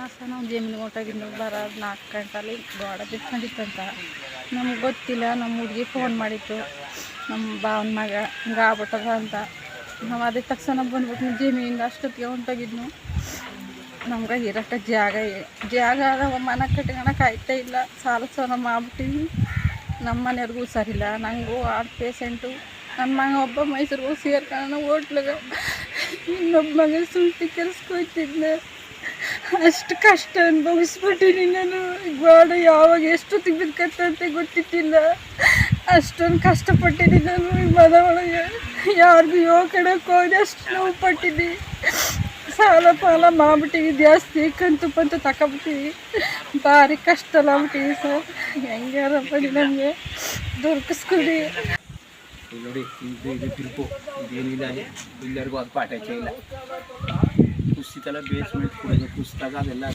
ಸಹ ನಾವು ಜಮೀನು ಹೊಂಟೋಗಿದ್ದು ಬರ ನಾಲ್ಕು ಗಂಟಲ್ಲಿ ಗೋಡ ಬಿಟ್ಕೊಂಡಿತ್ತಂತ ನಮ್ಗೆ ಗೊತ್ತಿಲ್ಲ ನಮ್ಮ ಹುಡುಗಿ ಫೋನ್ ಮಾಡಿತ್ತು. ನಮ್ಮ ಭಾವನ ಮಗ ಹಿಂಗೆ ಆಗ್ಬಿಟ್ಟದ ಅಂತ. ನಾವು ಅದೇ ತಕ್ಷಣ ಬಂದ್ಬಿಟ್ಟು ಜಮೀನಿಂದ ಅಷ್ಟೊತ್ತಿಗೆ ಹೊಂಟೋಗಿದ್ನು? ನಮ್ಗೆ ಇರೋಕ್ಕೆ ಜಾಗ ಜಾಗ ಅದಾವ, ಮನೆ ಕಟ್ಕೊಳಕ್ಕೆ ಆಯ್ತಾ ಇಲ್ಲ, ಸಾಲ ಸೋಲ ಮಾಡ್ಬಿಟ್ಟಿವಿ. ನಮ್ಮ ಮನೆಯವ್ರಿಗೂ ಹುಷಾರಿಲ್ಲ ನನಗೂ ಆರು ಪೇಷೆಂಟು ನನ್ನ ಮಗ ಒಬ್ಬ ಮೈಸೂರಿಗೂ ಸೇರ್ಕೊಳ್ಳೋಣ ಹೋಟ್ಲಿಗೆ. ಇನ್ನೊಬ್ಬ ಮಗ ಸುಂಟಿ ಕೆಲ್ಸಕ್ಕೆ ಹೋಗ್ತಿದ್ದೆ ಅಷ್ಟು ಕಷ್ಟ ಅನುಭವಿಸ್ಬಿಟ್ಟಿನಿ ನಾನು ಗೋಡ ಯಾವಾಗ ಎಷ್ಟು ತೆಗ್ದು ಕತ್ತಂತೆ ಗೊತ್ತಿದ್ದಿಲ್ಲ. ಅಷ್ಟೊಂದು ಕಷ್ಟಪಟ್ಟಿದ್ದೀನಿ ನಾನು ಈ ಮದ ಒಳಗೆ ಯಾರಿಗೂ ಯೋ ಕಡೆಗೆ ಹೋಗಿ ಅಷ್ಟು ನೋವು ಪಟ್ಟಿದ್ದಿ ಸಾಲ ಪಾಲ ಮಾಡ್ಬಿಟ್ಟಿವಿ ಜಾಸ್ತಿ ಕಂತು ಪಂತು ತಕೊಬಿಟ್ಟಿವಿ ಭಾರಿ ಕಷ್ಟ ಆಗ್ಬಿಟ್ಟಿವಿ ಸರ್. ಹೆಂಗಾರ ಬನ್ನಿ ನಮಗೆ. ದೊರಕಿಸ್ಕೊಡಿ. ಇಲ್ಲಿ ನೋಡಿ ಇದು ಇದು ತಿರುಪು ಇದೇನಿಲ್ಲ ಎಲ್ಲರಿಗೂ ಅದು ಪಾಠ ಇಲ್ಲ ಕುಸಿತಲ್ಲ ಬೇಸ್ಮೆಂಟ್ ಕುಡಿದು ಕುಸಿದಾಗ ಅದೆಲ್ಲ